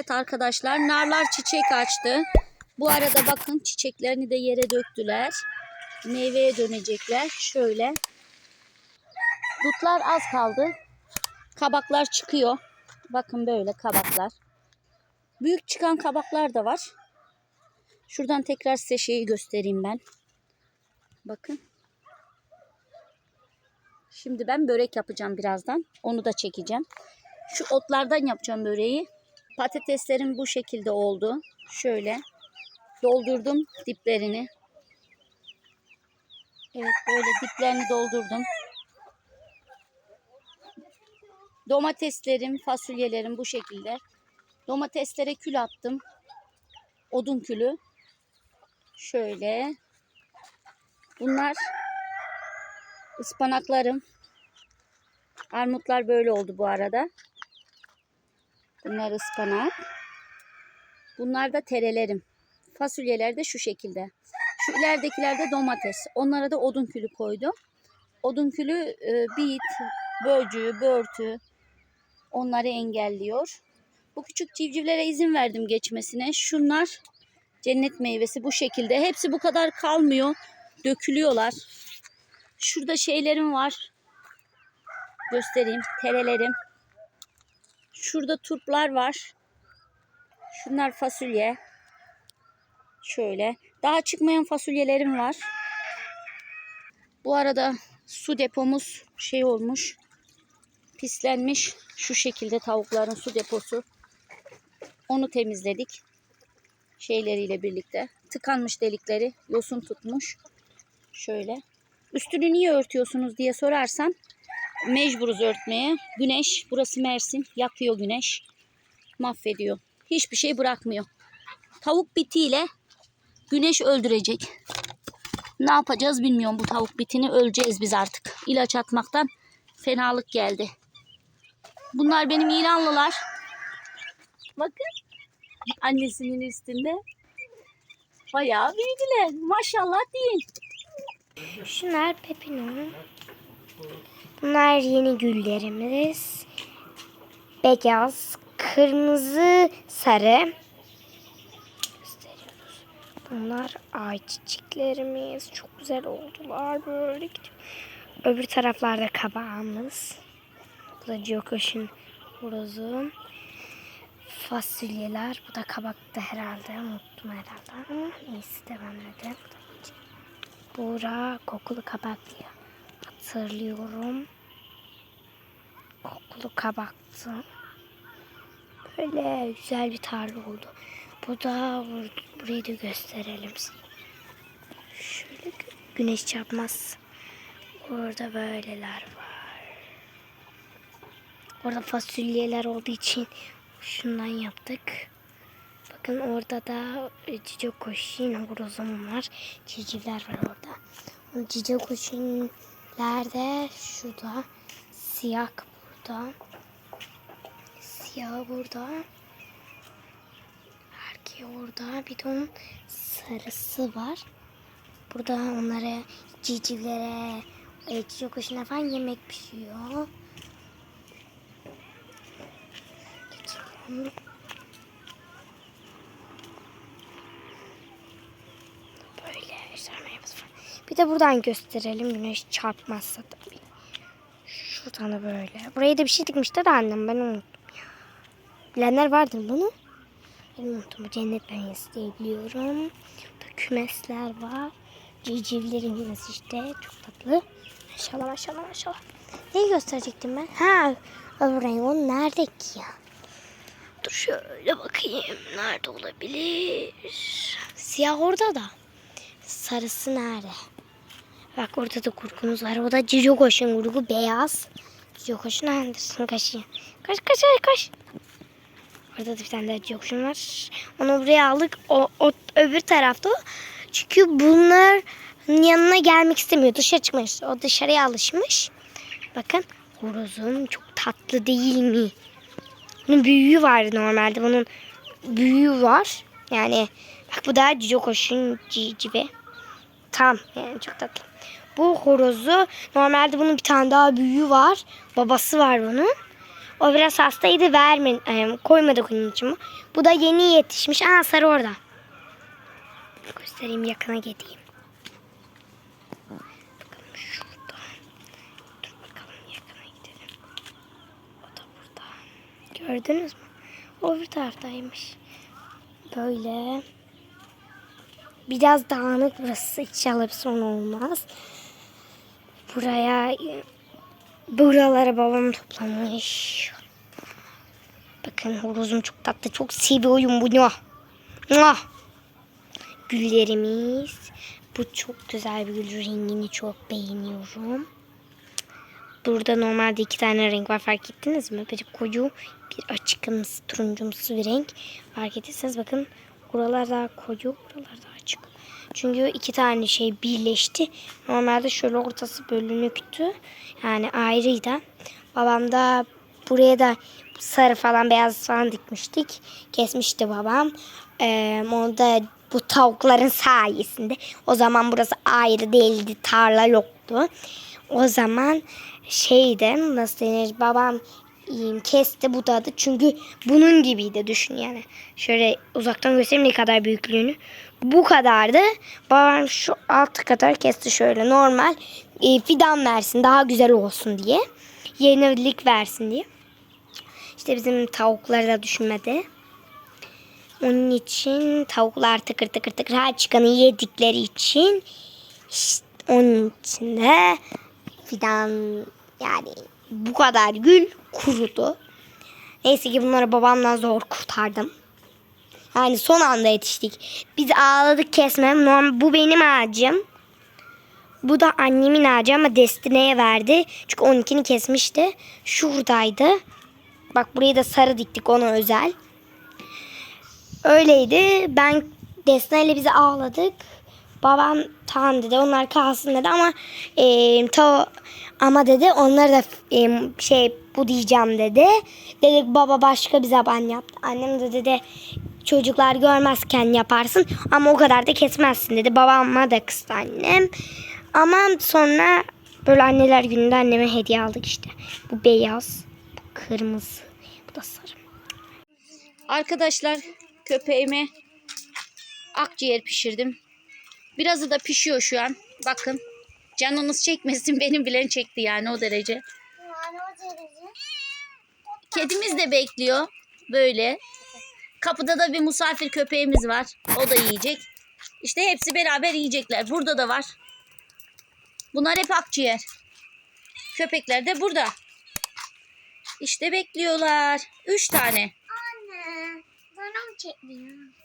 Evet arkadaşlar narlar çiçek açtı. Bu arada bakın çiçeklerini de yere döktüler. Meyveye dönecekler. Şöyle. Dutlar az kaldı. Kabaklar çıkıyor. Bakın böyle kabaklar. Büyük çıkan kabaklar da var. Şuradan tekrar size şeyi göstereyim ben. Bakın. Şimdi ben börek yapacağım birazdan. Onu da çekeceğim. Şu otlardan yapacağım böreği. Patateslerim bu şekilde oldu. Şöyle doldurdum diplerini. Evet böyle diplerini doldurdum. Domateslerim, fasulyelerim bu şekilde. Domateslere kül attım. Odun külü. Şöyle. Bunlar ıspanaklarım. Armutlar böyle oldu bu arada. Bunlar ıspanak. Bunlar da terelerim. Fasulyeler de şu şekilde. Şu ileridekiler de domates. Onlara da odun külü koydum. Odun külü e, bit, böcü, börtü onları engelliyor. Bu küçük civcivlere izin verdim geçmesine. Şunlar cennet meyvesi bu şekilde. Hepsi bu kadar kalmıyor. Dökülüyorlar. Şurada şeylerim var. Göstereyim. Terelerim. Şurada turplar var. Şunlar fasulye. Şöyle. Daha çıkmayan fasulyelerim var. Bu arada su depomuz şey olmuş. Pislenmiş. Şu şekilde tavukların su deposu. Onu temizledik. Şeyleriyle birlikte. Tıkanmış delikleri. Yosun tutmuş. Şöyle. Üstünü niye örtüyorsunuz diye sorarsan mecburuz örtmeye. Güneş, burası Mersin. Yakıyor güneş. Mahvediyor. Hiçbir şey bırakmıyor. Tavuk bitiyle güneş öldürecek. Ne yapacağız bilmiyorum bu tavuk bitini. Öleceğiz biz artık. İlaç atmaktan fenalık geldi. Bunlar benim İranlılar. Bakın. Annesinin üstünde. Bayağı büyüdüler. Maşallah deyin. Şunlar pepino. Bunlar yeni güllerimiz. Beyaz, kırmızı, sarı. Bunlar ay çiçeklerimiz. Çok güzel oldular böyle. Öbür taraflarda kabağımız. Bu da Jokoş'un horozu. Fasulyeler. Bu da kabakta herhalde. Unuttum herhalde ama neyse devam edelim. Buğra kokulu kabak diye hatırlıyorum. Kokulu kabaktı. Böyle güzel bir tarla oldu. Bu da bur- burayı da gösterelim. Şöyle gü- güneş çarpmaz. Orada böyleler var. Orada fasulyeler olduğu için şundan yaptık. Bakın orada da e, cici koşun horozum var. Civcivler var orada. O cici da şurada. Siyah burada. Siyah burada. Erkeği orada. Bir de onun sarısı var. Burada onlara civcivlere e, cici koşuna falan yemek pişiyor. Civcivler Böyle ejderhamız var. Bir de buradan gösterelim güneş çarpmazsa tabii. Şuradan da böyle. Buraya da bir şey dikmişti de annem ben unuttum ya. Bilenler vardır bunu. Ben unuttum. Cennet penyesi diye biliyorum. Burada kümesler var. Civcivlerin yuvası işte. Çok tatlı. Maşallah maşallah maşallah. Neyi gösterecektim ben? Ha o nerede ki ya? Dur şöyle bakayım. Nerede olabilir? Siyah orada da. Sarısı nerede? Bak orada da kurkumuz var. O da Cico Koşun kurgu beyaz. Cico Koşun Anderson kaşı. Kaç kaç kaç kaç. Orada da bir tane daha Cico Koşun var. Onu buraya aldık. O, o öbür tarafta. Çünkü bunlar yanına gelmek istemiyor. Dışarı çıkmış. O dışarıya alışmış. Bakın horozum çok tatlı değil mi? Bunun büyüğü vardı normalde. Bunun büyüğü var. Yani bak bu da Cico Koşun civcivi. Tam yani çok tatlı. Bu horozu normalde bunun bir tane daha büyüğü var. Babası var bunun. O biraz hastaydı verme, koymadık onun için. Bu da yeni yetişmiş. Aa sarı orada. Göstereyim yakına gideyim. Bakalım şurada. Dur bakalım yakına gidelim. O da burada. Gördünüz mü? O bir taraftaymış. Böyle. Biraz dağınık burası. İnşallah bir sorun olmaz. Buraya buraları babam toplamış. Bakın horozum çok tatlı. Çok seviyorum bunu. Muah. Güllerimiz. Bu çok güzel bir gül. Rengini çok beğeniyorum. Burada normalde iki tane renk var fark ettiniz mi? Biri koyu, bir açıkımsı, turuncumsu bir renk. Fark ettiyseniz bakın buralar daha koyu, buralar daha. Çünkü iki tane şey birleşti. Normalde şöyle ortası bölünüktü. Yani ayrıydı. Babam da buraya da sarı falan beyaz falan dikmiştik. Kesmişti babam. Ee, onu bu tavukların sayesinde. O zaman burası ayrı değildi. Tarla yoktu. O zaman şeydi nasıl denir babam iyiyim, kesti budadı. Çünkü bunun gibiydi düşün yani. Şöyle uzaktan göstereyim ne kadar büyüklüğünü. Bu kadardı. Babam şu altı kadar kesti şöyle normal. e, fidan versin daha güzel olsun diye. Yenilik versin diye. İşte bizim tavukları da düşünmedi. Onun için tavuklar tıkır tıkır tıkır her çıkanı yedikleri için işte onun için de fidan yani bu kadar gül kurudu. Neyse ki bunları babamdan zor kurtardım. Yani son anda yetiştik. Biz ağladık kesmem. Normal, bu benim ağacım. Bu da annemin ağacı ama Destine'ye verdi. Çünkü onunkini kesmişti. Şuradaydı. Bak buraya da sarı diktik ona özel. Öyleydi. Ben Desna ile bizi ağladık. Babam tamam dedi. Onlar kalsın dedi ama e, ta, ama dedi onları da e, şey bu diyeceğim dedi. Dedik baba başka bir zaman yaptı. Annem de dedi çocuklar görmezken yaparsın ama o kadar da kesmezsin dedi. Babama da kızdı annem. Ama sonra böyle anneler gününde anneme hediye aldık işte. Bu beyaz, bu kırmızı, bu da sarı. Arkadaşlar köpeğime akciğer pişirdim. Birazı da pişiyor şu an. Bakın. Canınız çekmesin benim bilen çekti yani o derece. Kedimiz de bekliyor. Böyle. Kapıda da bir misafir köpeğimiz var. O da yiyecek. İşte hepsi beraber yiyecekler. Burada da var. Bunlar hep akciğer. Köpekler de burada. İşte bekliyorlar. Üç tane. Anne. Canım çekmiyor.